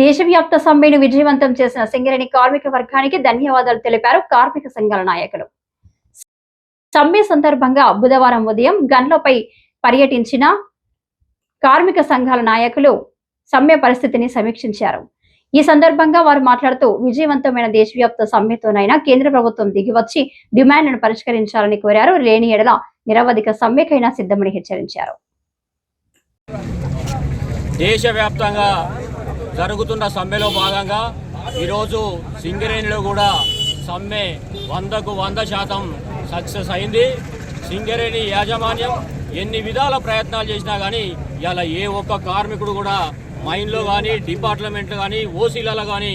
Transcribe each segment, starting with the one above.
దేశవ్యాప్త సమ్మెను విజయవంతం చేసిన సింగరేణి కార్మిక వర్గానికి ధన్యవాదాలు తెలిపారు కార్మిక సంఘాల నాయకులు. సమ్మె సందర్భంగా బుధవారం ఉదయం గన్లపై పర్యటించిన కార్మిక సంఘాల నాయకులు సమ్మె పరిస్థితిని సమీక్షించారు. ఈ సందర్భంగా వారు మాట్లాడుతూ విజయవంతమైన దేశవ్యాప్త సమ్మెతోనైనా కేంద్ర ప్రభుత్వం దిగివచ్చి డిమాండ్లను పరిష్కరించాలని కోరారు. లేని ఎడల నిరవధిక సమ్మెకైనా సిద్ధమని హెచ్చరించారు. దేశవ్యాప్తంగా జరుగుతున్న సమ్మెలో భాగంగా ఈరోజు సింగరేణిలో కూడా సమ్మె వందకు వంద శాతం సక్సెస్ అయింది. సింగరేణి యాజమాన్యం ఎన్ని విధాల ప్రయత్నాలు చేసినా కానీ ఇలా ఏ ఒక్క కార్మికుడు కూడా మైన్లో కానీ డిపార్ట్మెంట్లో కానీ ఓసీలలో కానీ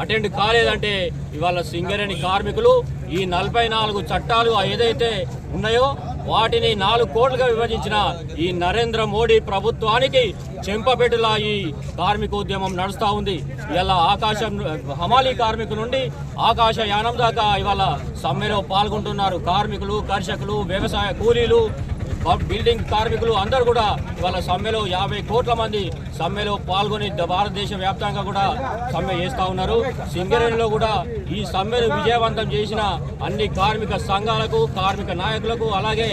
అటెండ్ కాలేదంటే ఇవాళ సింగరేణి కార్మికులు ఈ నలభై నాలుగు చట్టాలు ఏదైతే ఉన్నాయో వాటిని నాలుగు కోట్లుగా విభజించిన ఈ నరేంద్ర మోడీ ప్రభుత్వానికి చెంపపెట్టులా ఈ కార్మికోద్యమం నడుస్తూ ఉంది. ఇలా ఆకాశం హమాలీ కార్మికుల నుండి ఆకాశయానం దాకా ఇవాళ సమ్మెలో పాల్గొంటున్నారు కార్మికులు కర్షకులు వ్యవసాయ కూలీలు బిల్డింగ్ కార్మికులు అందరూ కూడా ఇవాళ సమ్మెలో యాభై కోట్ల మంది సమ్మెలో పాల్గొని భారతదేశ వ్యాప్తంగా కూడా సమ్మె చేస్తూ ఉన్నారు. సింగరేణిలో కూడా ఈ సమ్మెను విజయవంతం చేసిన అన్ని కార్మిక సంఘాలకు కార్మిక నాయకులకు అలాగే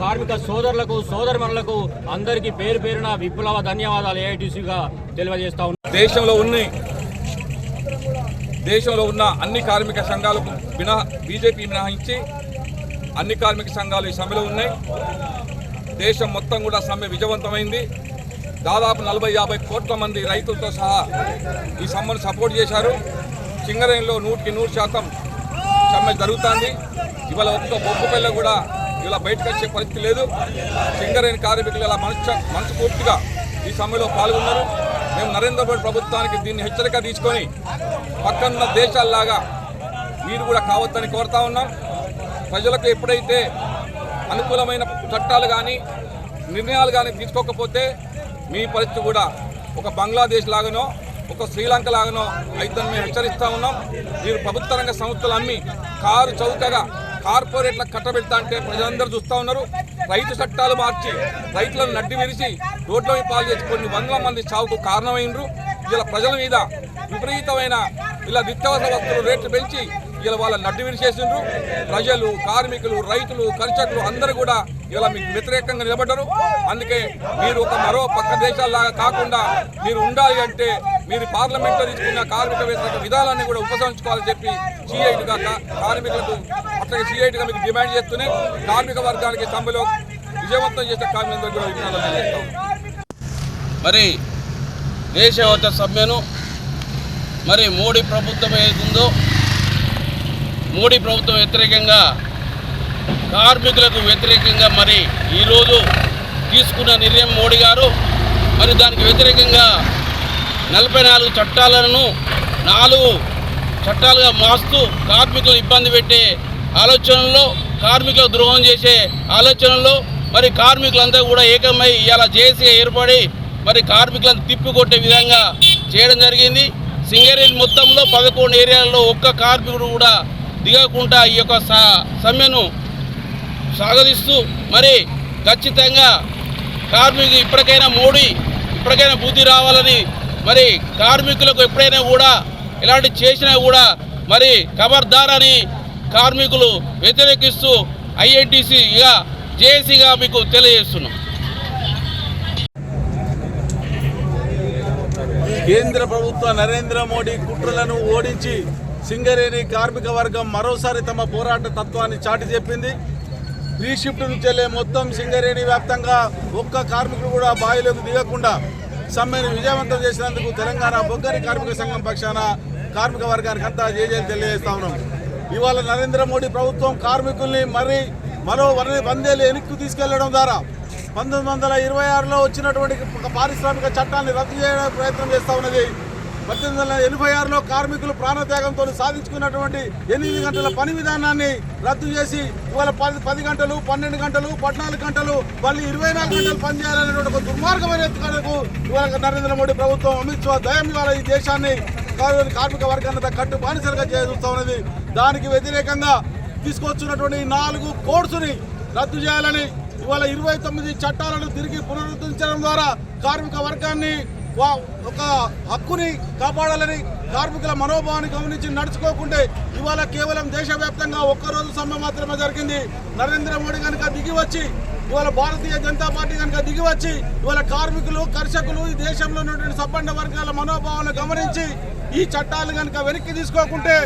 కార్మిక సోదరులకు సోదరిమణులకు అందరికీ పేరు పేరున విప్లవ ధన్యవాదాలు ఏఐటీసీగా తెలియజేస్తా ఉన్నారు దేశంలో ఉన్న దేశంలో ఉన్న అన్ని కార్మిక సంఘాలకు మినహా బీజేపీ మినహాయించి అన్ని కార్మిక సంఘాలు ఈ సమ్మెలో ఉన్నాయి. దేశం మొత్తం కూడా సమ్మె విజయవంతమైంది. దాదాపు నలభై యాభై కోట్ల మంది రైతులతో సహా ఈ సమ్మెను సపోర్ట్ చేశారు. సింగరేణిలో నూటికి నూరు శాతం సమ్మె జరుగుతుంది. ఇవాళ ఒక్క బొగ్గు పిల్ల కూడా ఇలా బయటకు వచ్చే పరిస్థితి లేదు. సింగరేణి కార్మికులు ఇలా మనసు మనస్ఫూర్తిగా ఈ సమ్మెలో పాల్గొన్నారు. మేము నరేంద్ర మోడీ ప్రభుత్వానికి దీన్ని హెచ్చరిక తీసుకొని పక్కనున్న దేశాల్లాగా మీరు కూడా కావద్దని కోరుతా ఉన్నాం. ప్రజలకు ఎప్పుడైతే అనుకూలమైన చట్టాలు కానీ నిర్ణయాలు కానీ తీసుకోకపోతే మీ పరిస్థితి కూడా ఒక బంగ్లాదేశ్ లాగానో ఒక శ్రీలంక లాగానో అయితే మేము హెచ్చరిస్తూ ఉన్నాం. మీరు ప్రభుత్వ రంగ సంస్థలు అమ్మి కారు చౌకగా కార్పొరేట్లకు కట్టబెడతా అంటే ప్రజలందరూ చూస్తూ ఉన్నారు. రైతు చట్టాలు మార్చి రైతులను నడ్డి విరిచి రోడ్లపై పాలు చేసి కొన్ని వందల మంది చావుకు కారణమైనరు ఇలా ప్రజల మీద విపరీతమైన ఇలా నిత్యావసర వస్తువులు రేట్లు పెంచి ఇలా వాళ్ళ నడ్డి విరిచేసిండ్రు. ప్రజలు కార్మికులు రైతులు కర్షకులు అందరూ కూడా ఇలా మీకు వ్యతిరేకంగా నిలబడ్డారు. అందుకే మీరు ఒక మరో పక్క దేశాల్లాగా కాకుండా మీరు ఉండాలి అంటే మీరు పార్లమెంట్లో తీసుకున్న కార్మిక వ్యతిరేక విధానాన్ని కూడా ఉపసంచుకోవాలని చెప్పి సిఐటిగా కార్మికులకు అట్లాగే సిఐటిగా మీకు డిమాండ్ చేస్తూనే కార్మిక వర్గానికి సమ్మెలో విజయవంతం చేసే కార్మికులందరూ కూడా విజ్ఞానం చేస్తాం మరి దేశవ్యాప్త సమ్మెను మరి మోడీ ప్రభుత్వం ఏదుందో మోడీ ప్రభుత్వం వ్యతిరేకంగా కార్మికులకు వ్యతిరేకంగా మరి ఈరోజు తీసుకున్న నిర్ణయం మోడీ గారు. మరి దానికి వ్యతిరేకంగా నలభై నాలుగు చట్టాలను నాలుగు చట్టాలుగా మారుస్తూ కార్మికులు ఇబ్బంది పెట్టే ఆలోచనలో కార్మికులకు ద్రోహం చేసే ఆలోచనలో మరి కార్మికులంతా కూడా ఏకమై ఇలా జేసీ ఏర్పడి మరి కార్మికులను తిప్పికొట్టే విధంగా చేయడం జరిగింది. సింగరేణి మొత్తంలో పదకొండు ఏరియాల్లో ఒక్క కార్మికుడు కూడా దిగకుండా ఈ యొక్క సమ్మెను సాగదీస్తూ మరి ఖచ్చితంగా కార్మికులు ఇప్పటికైనా మోడీ ఇప్పటికైనా బుద్ధి రావాలని మరి కార్మికులకు ఎప్పుడైనా కూడా ఇలాంటి చేసినా కూడా మరి ఖబర్దార్ అని కార్మికులు వ్యతిరేకిస్తూ ఐఎన్టీసీగా జేఏసీగా మీకు తెలియజేస్తున్నాం. కేంద్ర ప్రభుత్వ నరేంద్ర మోడీ కుట్రలను ఓడించి సింగరేణి కార్మిక వర్గం మరోసారి తమ పోరాట తత్వాన్ని చాటి చెప్పింది. త్రీ షిఫ్ట్ నుంచి వెళ్ళే మొత్తం సింగరేణి వ్యాప్తంగా ఒక్క కార్మికుడు కూడా బావిలోకి దిగకుండా సమ్మెను విజయవంతం చేసినందుకు తెలంగాణ బొగ్గరి కార్మిక సంఘం పక్షాన కార్మిక వర్గానికి అంతా జేజేలు తెలియజేస్తా ఉన్నాం. ఇవాళ నరేంద్ర మోడీ ప్రభుత్వం కార్మికుల్ని మరి మరో వన- వందేళ్ళు వెనక్కి తీసుకెళ్ళడం ద్వారా పంతొమ్మిది వందల ఇరవై ఆరులో వచ్చినటువంటి ఒక పారిశ్రామిక చట్టాన్ని రద్దు చేయడానికి ప్రయత్నం చేస్తూ ఉన్నది. పద్దెనిమిది వందల ఎనభై ఆరులో కార్మికులు ప్రాణత్యాగంతో సాధించుకున్నటువంటి ఎనిమిది గంటల పని విధానాన్ని రద్దు చేసి ఇవాళ పది పది గంటలు పన్నెండు గంటలు పద్నాలుగు గంటలు మళ్ళీ ఇరవై నాలుగు గంటలు పనిచేయాలనేటువంటి ఒక దుర్మార్గమైన ఎత్తుకడకు ఇవాళ నరేంద్ర మోడీ ప్రభుత్వం అమిత్ షా దయం ఇవాళ ఈ దేశాన్ని కార్మిక కార్మిక వర్గాన్ని కట్టు బానిసలుగా చేస్తూ ఉన్నది. దానికి వ్యతిరేకంగా తీసుకొచ్చినటువంటి నాలుగు కోర్సుని రద్దు చేయాలని ఇవాళ ఇరవై తొమ్మిది చట్టాలను తిరిగి పునరుద్ధరించడం ద్వారా కార్మిక వర్గాన్ని ఒక హక్కుని కాపాడాలని కార్మికుల మనోభావాన్ని గమనించి నడుచుకోకుంటే ఇవాళ కేవలం దేశవ్యాప్తంగా ఒక్కరోజు సమ్మె మాత్రమే జరిగింది. నరేంద్ర మోడీ కనుక దిగి వచ్చి ఇవాళ భారతీయ జనతా పార్టీ కనుక దిగి వచ్చి ఇవాళ కార్మికులు కర్షకులు ఈ దేశంలో ఉన్నటువంటి సబ్బండ వర్గాల మనోభావాలను గమనించి ఈ చట్టాలు కనుక వెనక్కి తీసుకోకుంటే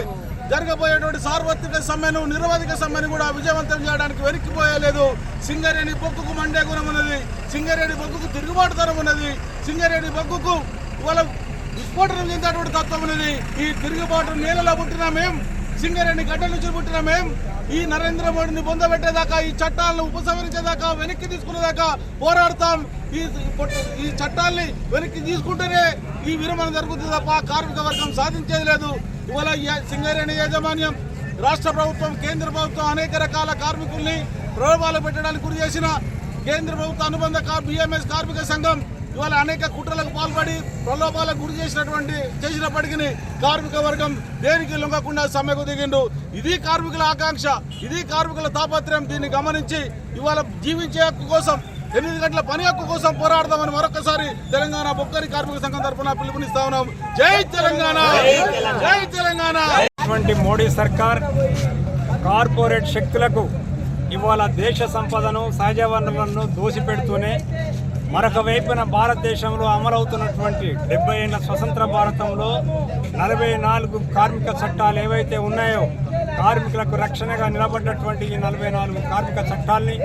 జరగబోయేటువంటి సార్వత్రిక సమ్మెను నిరవధిక సమ్మెను కూడా విజయవంతం చేయడానికి వెనక్కిపోయలేదు. సింగరేణి బొగ్గుకు మండే గుణం ఉన్నది. సింగరేణి బొగ్గుకు తిరుగుబాటుతనం ఉన్నది. సింగరేణి బొగ్గుకు వాళ్ళ విస్ఫోటనం చెందేటువంటి తత్వం ఉన్నది. ఈ తిరుగుబాటు నీళ్ళలో పుట్టిన మేము సింగరేణి గడ్డలు చూపుట్టిన మేము మేం ఈ నరేంద్ర మోడీని పొందబెట్టేదాకా ఈ చట్టాలను ఉపసంహరించేదాకా వెనక్కి తీసుకునేదాకా పోరాడతాం. ఈ ఈ చట్టాల్ని వెనక్కి తీసుకుంటేనే ఈ విరమణ జరుగుతుంది తప్ప కార్మిక వర్గం సాధించేది లేదు. ఇవాళ సింగరేణి యాజమాన్యం రాష్ట్ర ప్రభుత్వం కేంద్ర ప్రభుత్వం అనేక రకాల కార్మికుల్ని ప్రలోభాలు పెట్టడానికి గురి చేసిన కేంద్ర ప్రభుత్వ అనుబంధ బిఎంఎస్ కార్మిక సంఘం ఇవాళ అనేక కుట్రలకు పాల్పడి ప్రలోభాలకు గురి చేసినటువంటి చేసినప్పటికీ కార్మిక వర్గం దేనికి లొంగకుండా సమ్మెకు దిగిండు? ఇది కార్మికుల ఆకాంక్ష ఇది కార్మికుల తాపత్రయం దీన్ని గమనించి ఇవాళ జీవించే హక్కు కోసం ఎనిమిది గంటల పని హక్కు కోసం పోరాడదామని మరొకసారి తెలంగాణ బొక్కరి కార్మిక సంఘం తరఫున పిలుపునిస్తా ఉన్నాం. జై తెలంగాణ! జై తెలంగాణ! అటువంటి మోడీ సర్కార్ కార్పొరేట్ శక్తులకు ఇవాళ దేశ సంపదను సహజ వనరులను దోసిపెడుతూనే మరొక వైపున భారతదేశంలో అమలవుతున్నటువంటి డెబ్బై ఏళ్ళ స్వతంత్ర భారతంలో నలభై నాలుగు కార్మిక చట్టాలు ఏవైతే ఉన్నాయో కార్మికులకు రక్షణగా నిలబడ్డటువంటి ఈ నలభై నాలుగు కార్మిక చట్టాల్ని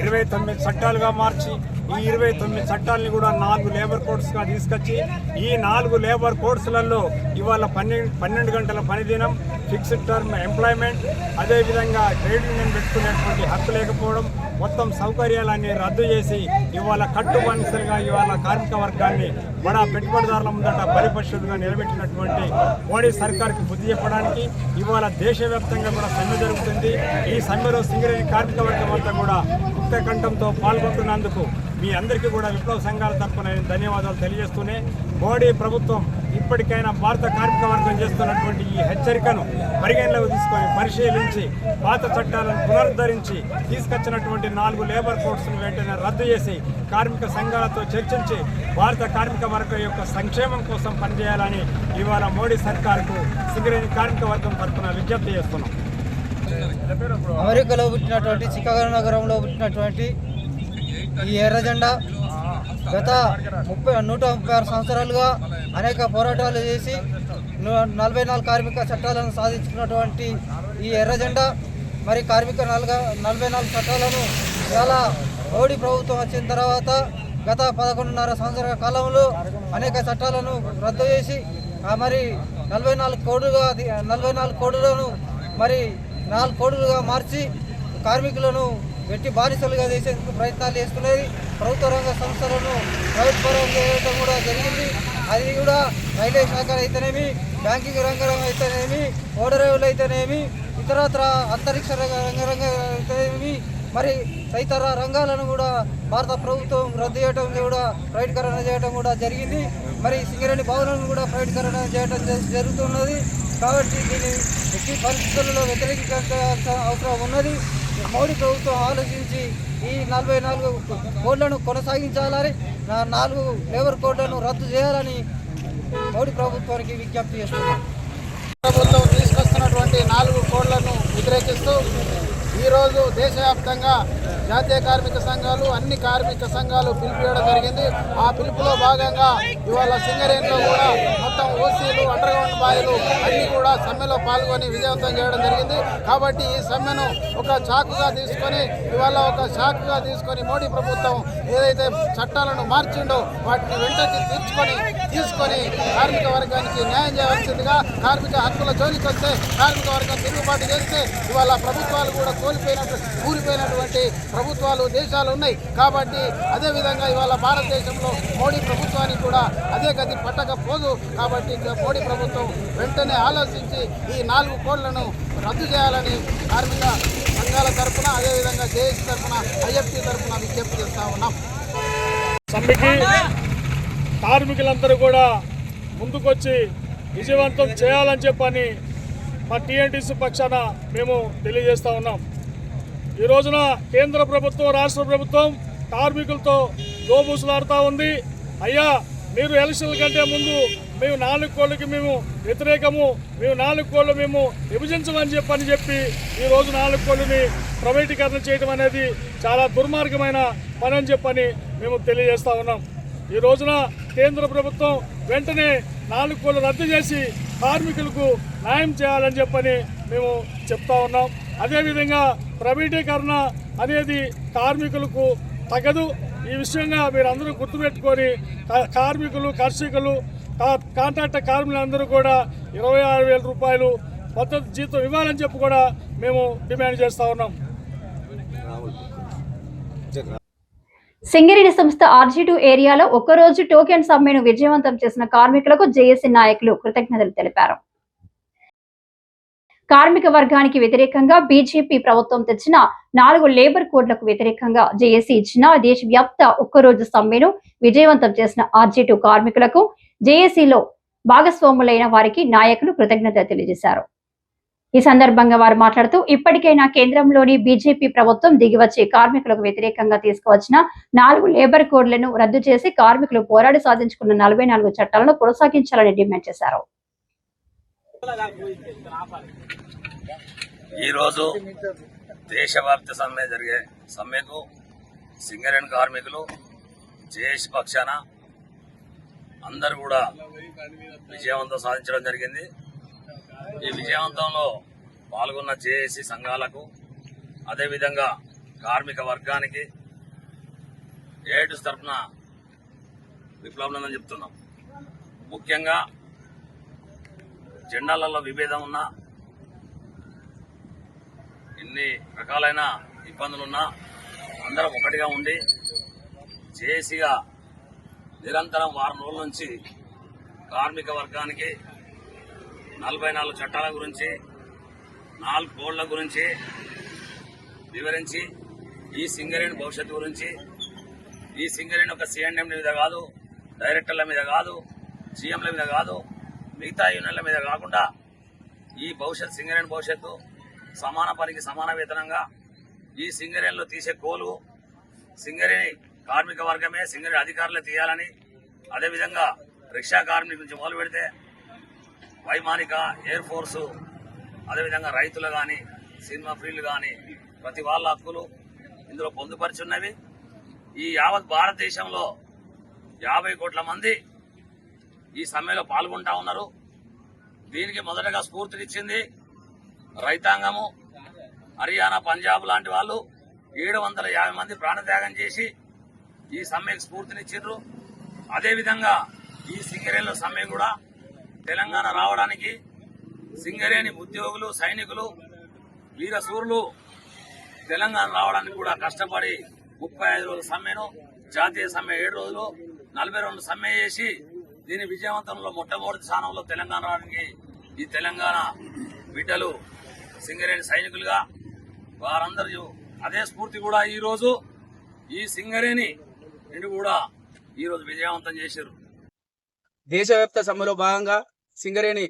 ఇరవై తొమ్మిది చట్టాలుగా మార్చి ఈ ఇరవై తొమ్మిది చట్టాలని కూడా నాలుగు లేబర్ కోడ్స్గా తీసుకొచ్చి ఈ నాలుగు లేబర్ కోడ్స్లలో ఇవాళ పన్నెండు పన్నెండు గంటల పనిదినం ఫిక్స్డ్ టర్మ్ ఎంప్లాయ్మెంట్ అదేవిధంగా ట్రేడ్ యూనియన్ పెట్టుకునేటువంటి హక్కు లేకపోవడం మొత్తం సౌకర్యాలన్నీ రద్దు చేసి ఇవాళ కట్టుబనిసలుగా ఇవాళ కార్మిక వర్గాన్ని బడా పెట్టుబడిదారుల ముందట పరిపరిశుద్ధంగా నిలబెట్టినటువంటి మోడీ సర్కార్కి బుద్ధి చెప్పడానికి ఇవాళ దేశవ్యాప్తంగా కూడా సమ్మె జరుగుతుంది. ఈ సమ్మెలో సింగరేణి కార్మిక వర్గం అంతా కూడా ముక్త కంఠంతో పాల్గొంటున్నందుకు మీ అందరికీ కూడా విప్లవ సంఘాల తరఫున నేను ధన్యవాదాలు తెలియజేస్తూనే మోడీ ప్రభుత్వం ఇప్పటికైనా భారత కార్మిక వర్గం చేస్తున్నటువంటి ఈ హెచ్చరికను పరిగణలోకి తీసుకొని పరిశీలించి పాత చట్టాలను పునరుద్ధరించి తీసుకొచ్చినటువంటి నాలుగు లేబర్ కోడ్స్ను వెంటనే రద్దు చేసి కార్మిక సంఘాలతో చర్చించి భారత కార్మిక వర్గం యొక్క సంక్షేమం కోసం పనిచేయాలని ఇవాళ మోడీ సర్కార్కు సింగరేణి కార్మిక వర్గం తరఫున విజ్ఞప్తి చేస్తున్నాం. అమెరికాలో పుట్టినటువంటి చికాగో నగరంలో పుట్టినటువంటి ఈ ఎర్ర జెండా గత ముప్పై నూట ముప్పై ఆరు సంవత్సరాలుగా అనేక పోరాటాలు చేసి నలభై నాలుగు కార్మిక చట్టాలను సాధించుకున్నటువంటి ఈ ఎర్ర జెండా మరి కార్మిక నలుగ నలభై నాలుగు చట్టాలను చాలా మోడీ ప్రభుత్వం వచ్చిన తర్వాత గత పదకొండున్నర సంవత్సరాల కాలంలో అనేక చట్టాలను రద్దు చేసి ఆ మరి నలభై నాలుగు కోడుగా నలభై నాలుగు కోడులను మరి నాలుగు కోడులుగా మార్చి కార్మికులను వెట్టి బానిసలుగా చేసేందుకు ప్రయత్నాలు చేస్తున్నది ప్రభుత్వ రంగ సంస్థలను ప్రైవేట్ పరం చేయడం కూడా జరిగింది. అది కూడా రైల్వే శాఖ అయితేనేమి బ్యాంకింగ్ రంగం అయితేనేమి ఓడరేవులు అయితేనేమి ఇతరత్ర అంతరిక్ష రంగ రంగ అయితేనేమి మరి తదితర రంగాలను కూడా భారత ప్రభుత్వం రద్దు చేయడం కూడా ప్రైవేటీకరణ చేయడం కూడా జరిగింది. మరి సింగరేణి భవనాలను కూడా ప్రైవేటీకరణ చేయడం జ- జరుగుతున్నది. కాబట్టి దీన్ని ఎట్టి పరిస్థితుల్లో వ్యతిరేకించాల్సిన అవసరం ఉన్నది. మోడీ ప్రభుత్వం ఆలోచించి ఈ నలభై నాలుగు కోడ్లను కొనసాగించాలని నాలుగు లేబర్ కోడ్లను రద్దు చేయాలని మోడీ ప్రభుత్వానికి విజ్ఞప్తి చేస్తున్నాం. ప్రభుత్వం తీసుకొస్తున్నటువంటి నాలుగు కోడ్లను వ్యతిరేకిస్తూ ఈరోజు దేశవ్యాప్తంగా జాతీయ కార్మిక సంఘాలు అన్ని కార్మిక సంఘాలు పిలిపియడం జరిగింది. ఆ పిలుపులో భాగంగా ఇవాళ సింగరేణిలో కూడా మొత్తం ఓసీలు అండర్గ్రౌండ్ బాయిలు అన్నీ కూడా సమ్మెలో పాల్గొని విజయవంతం చేయడం జరిగింది. కాబట్టి ఈ సమ్మెను ఒక చాకుగా తీసుకొని ఇవాళ ఒక షాక్గా తీసుకొని మోడీ ప్రభుత్వం ఏదైతే చట్టాలను మార్చిండో వాటిని వెంటనే తీర్చుకొని తీసుకొని కార్మిక వర్గానికి న్యాయం చేయవలసిందిగా కార్మిక హక్కుల జోలికి వస్తే కార్మిక వర్గం తిరుగుబాటు చేస్తే ఇవాళ ప్రభుత్వాలు కూడా కోల్పోయినట్టు కూలిపోయినటువంటి ప్రభుత్వాలు దేశాలు ఉన్నాయి. కాబట్టి అదేవిధంగా ఇవాళ భారతదేశంలో మోడీ ప్రభుత్వానికి కూడా అదే గది పట్టకపోదు. కాబట్టి మోడీ ప్రభుత్వం వెంటనే ఆలోచించి ఈ నాలుగు కోళ్ళను రద్దు చేయాలని కార్మిక సంఘాల తరఫున అదేవిధంగా జేఏసీ తరఫున ఐఎఫ్టీ తరఫున విజ్ఞప్తి చేస్తా ఉన్నాం. సమ్మెకి కార్మికులందరూ కూడా ముందుకొచ్చి విజయవంతం చేయాలని చెప్పని మా టీఎన్టీసీ పక్షాన మేము తెలియజేస్తా ఉన్నాం. ఈ రోజున కేంద్ర ప్రభుత్వం రాష్ట్ర ప్రభుత్వం కార్మికులతో గోబూసులాడుతూ ఉంది. అయ్యా మీరు ఎలక్షన్ల కంటే ముందు మేము నాలుగు కోళ్ళకి మేము వ్యతిరేకము మేము నాలుగు కోళ్ళు మేము విభజించమని చెప్పని చెప్పి ఈ రోజు నాలుగు కోళ్ళని ప్రైవేటీకరణ చేయడం అనేది చాలా దుర్మార్గమైన పని అని చెప్పని మేము తెలియజేస్తూ ఉన్నాం. ఈ రోజున కేంద్ర ప్రభుత్వం వెంటనే నాలుగు కోళ్ళు రద్దు చేసి కార్మికులకు న్యాయం చేయాలని చెప్పని మేము చెప్తా ఉన్నాం. అదేవిధంగా ప్రైవేటీకరణ అనేది కార్మికులకు తగదు. ఈ విషయంగా మీరు అందరూ గుర్తుపెట్టుకొని కార్మికులు కర్షకులు కాంట్రాక్ట్ కార్మికులందరూ కూడా ఇరవై ఆరు వేల రూపాయలు మద్దతు జీతం ఇవ్వాలని చెప్పి కూడా మేము డిమాండ్ చేస్తూ ఉన్నాం. సింగరేణి సంస్థ ఆర్జీ ఏరియాలో ఒక్కరోజు టోకెన్ సమ్మెను విజయవంతం చేసిన కార్మికులకు జేఏసీ నాయకులు కృతజ్ఞతలు తెలిపారు. కార్మిక వర్గానికి వ్యతిరేకంగా బీజేపీ ప్రభుత్వం తెచ్చిన నాలుగు లేబర్ కోడ్లకు వ్యతిరేకంగా జేఏసీ ఇచ్చిన దేశవ్యాప్త ఒక్కరోజు సమ్మెను విజయవంతం చేసిన ఆర్జీ కార్మికులకు జేఏసీలో భాగస్వాములైన వారికి నాయకులు కృతజ్ఞత తెలియజేశారు. ఈ సందర్భంగా వారు మాట్లాడుతూ ఇప్పటికైనా కేంద్రంలోని బీజేపీ ప్రభుత్వం దిగివచ్చి కార్మికులకు వ్యతిరేకంగా తీసుకువచ్చిన నాలుగు లేబర్ కోడ్లను రద్దు చేసి కార్మికులు పోరాడి సాధించుకున్న నలభై నాలుగు చట్టాలను కొనసాగించాలని డిమాండ్ చేశారు. ఈరోజు దేశవ్యాప్త సమ్మె జరిగే సమ్మెకు సింగరేణి కార్మికులు జేఏసీ పక్షాన అందరూ కూడా విజయవంతం సాధించడం జరిగింది. ఈ విజయవంతంలో పాల్గొన్న జేఏసీ సంఘాలకు అదేవిధంగా కార్మిక వర్గానికి ఏడు తరఫున విప్లవం చెప్తున్నాం. ముఖ్యంగా జెండాలలో విభేదం ఉన్నా ఎన్ని రకాలైన ఇబ్బందులున్నా అందరం ఒకటిగా ఉండి చేసిగా నిరంతరం వారం రోజుల నుంచి కార్మిక వర్గానికి నలభై నాలుగు చట్టాల గురించి నాలుగు కోళ్ళ గురించి వివరించి ఈ సింగరేణి భవిష్యత్తు గురించి ఈ సింగరేణి ఒక సిఎండ్ఎంల మీద కాదు డైరెక్టర్ల మీద కాదు సీఎంల మీద కాదు మిగతా యూనియన్ల మీద కాకుండా ఈ భవిష్యత్ సింగరేణి భవిష్యత్తు సమాన పనికి సమాన వేతనంగా ఈ సింగరేణిలో తీసే కోలు సింగరేణి కార్మిక వర్గమే సింగరేణి అధికారులే తీయాలని అదేవిధంగా రిక్షా కార్మికుల నుంచి మొదలు పెడితే వైమానిక ఎయిర్ ఫోర్సు అదేవిధంగా రైతులు కానీ సినిమా ఫీల్డ్ కానీ ప్రతి వాళ్ళ హక్కులు ఇందులో పొందుపరిచున్నవి ఈ యావత్ భారతదేశంలో యాభై కోట్ల మంది ఈ సమ్మెలో పాల్గొంటా ఉన్నారు. దీనికి మొదటగా స్ఫూర్తినిచ్చింది రైతాంగము హర్యానా పంజాబ్ లాంటి వాళ్ళు ఏడు వందల యాభై మంది ప్రాణత్యాగం చేసి ఈ సమ్మెకు స్ఫూర్తినిచ్చిండ్రు. అదేవిధంగా ఈ సింగరేణుల సమ్మె కూడా తెలంగాణ రావడానికి సింగరేణి ఉద్యోగులు సైనికులు వీరసూరులు తెలంగాణ రావడానికి కూడా కష్టపడి ముప్పై ఐదు రోజుల సమ్మెను జాతీయ సమ్మె ఏడు రోజులు నలభై రెండు సమ్మె చేసి దీని విజయవంతంలో మొట్టమొదటి స్థానంలో తెలంగాణ రావడానికి ఈ తెలంగాణ బిడ్డలు సింగరేణి సైనికులుగా వారందరూ అదే స్ఫూర్తి కూడా ఈ రోజు ఈ సింగరేణి నుండి కూడా ఈ రోజు విజయవంతం చేశారు. దేశవ్యాప్త సమ్మెలో భాగంగా సింగరేణి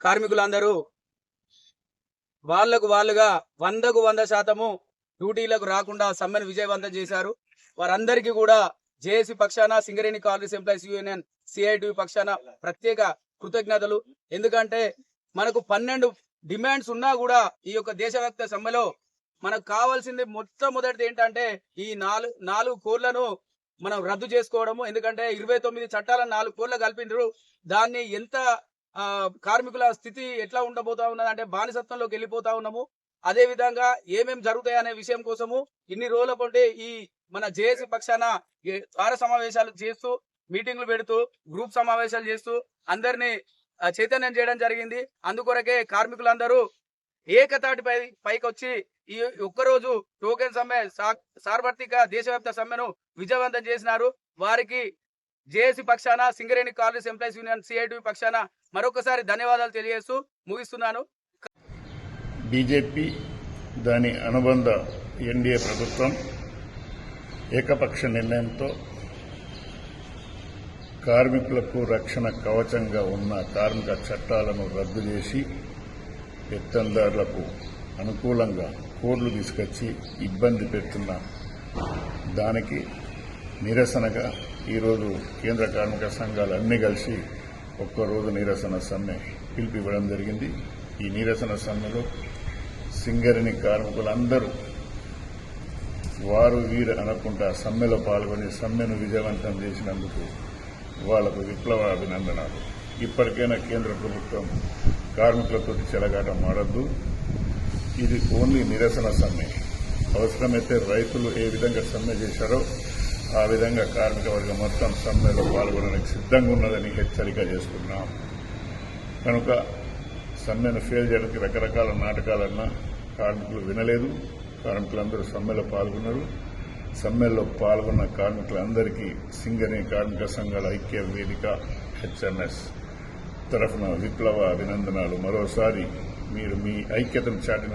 కార్మికులందరూ వాళ్ళకు వాళ్ళుగా వందకు వంద శాతము డ్యూటీలకు రాకుండా సమ్మెను విజయవంతం చేశారు. వారందరికీ కూడా జేఏసీ పక్షాన Singareni Congress employees union CIT పక్షాన ప్రత్యేక కృతజ్ఞతలు. ఎందుకంటే మనకు పన్నెండు డిమాండ్స్ ఉన్నా కూడా ఈ యొక్క దేశవ్యాప్త సమ్మెలో మనకు కావాల్సింది మొట్టమొదటిది ఏంటంటే ఈ నాలుగు నాలుగు కోళ్ళను మనం రద్దు చేసుకోవడము. ఎందుకంటే ఇరవై తొమ్మిది చట్టాలను నాలుగు కోళ్ళు కలిపినారు దాన్ని ఎంత కార్మికుల స్థితి ఎట్లా ఉండబోతా ఉన్నది అంటే బానిసత్వంలోకి వెళ్ళిపోతా ఉన్నాము. అదే విధంగా ఏమేం జరుగుతాయి అనే విషయం కోసము ఇన్ని రోజుల కొంటే ఈ మన జేఏసీ పక్షాన ద్వార సమావేశాలు చేస్తూ మీటింగ్లు పెడుతూ గ్రూప్ సమావేశాలు చేస్తూ అందరినీ చైతన్యం చేయడం జరిగింది. అందుకొరకే కార్మికులందరూ ఏకతాటిపై పైకి వచ్చి ఈ ఒక్కరోజు టోకెన్ సమ్మె సార్వత్రిక దేశవ్యాప్త సమ్మెను విజయవంతం చేసినారు. వారికి జేఏసీ పక్షాన Singareni college employees union CIT పక్షాన మరొకసారి ధన్యవాదాలు తెలియజేస్తూ ముగిస్తున్నాను. బీజేపీ దాని అనుబంధ ఎన్డీఏ ప్రభుత్వం ఏకపక్ష నిర్ణయంతో కార్మికులకు రక్షణ కవచంగా ఉన్న కార్మిక చట్టాలను రద్దు చేసి పెత్తందారులకు అనుకూలంగా కోర్లు తీసుకొచ్చి ఇబ్బంది పెడుతున్న దానికి నిరసనగా ఈరోజు కేంద్ర కార్మిక సంఘాలు అన్నీ కలిసి ఒక్కరోజు నిరసన సమ్మె పిలిపివ్వడం జరిగింది. ఈ నిరసన సమ్మెలో సింగరిని కార్మికులందరూ వారు వీరు అనకుండా సమ్మెలో పాల్గొని సమ్మెను విజయవంతం చేసినందుకు వాళ్ళకు విప్లవ అభినందనాలు ఇప్పటికైనా కేంద్ర ప్రభుత్వం కార్మికులతో చెలగాటం ఆడద్దు. ఇది ఓన్లీ నిరసన సమ్మె. అవసరమైతే రైతులు ఏ విధంగా సమ్మె చేశారో ఆ విధంగా కార్మిక వర్గం మొత్తం సమ్మెలో పాల్గొనడానికి సిద్ధంగా ఉన్నదని హెచ్చరిక చేసుకున్నాం కనుక సమ్మెను ఫెయిల్ చేయడానికి రకరకాల నాటకాలన్నా కార్మికులు వినలేదు. కార్మికులందరూ సమ్మెలో పాల్గొన్నారు. సమ్మెలో పాల్గొన్న కార్మికులందరికీ సింగరేణి కార్మిక సంఘాల ఐక్య వేదిక హెచ్ఎంఎస్ తరఫున విప్లవ అభినందనాలు. మరోసారి మీరు మీ ఐక్యతను చాటిన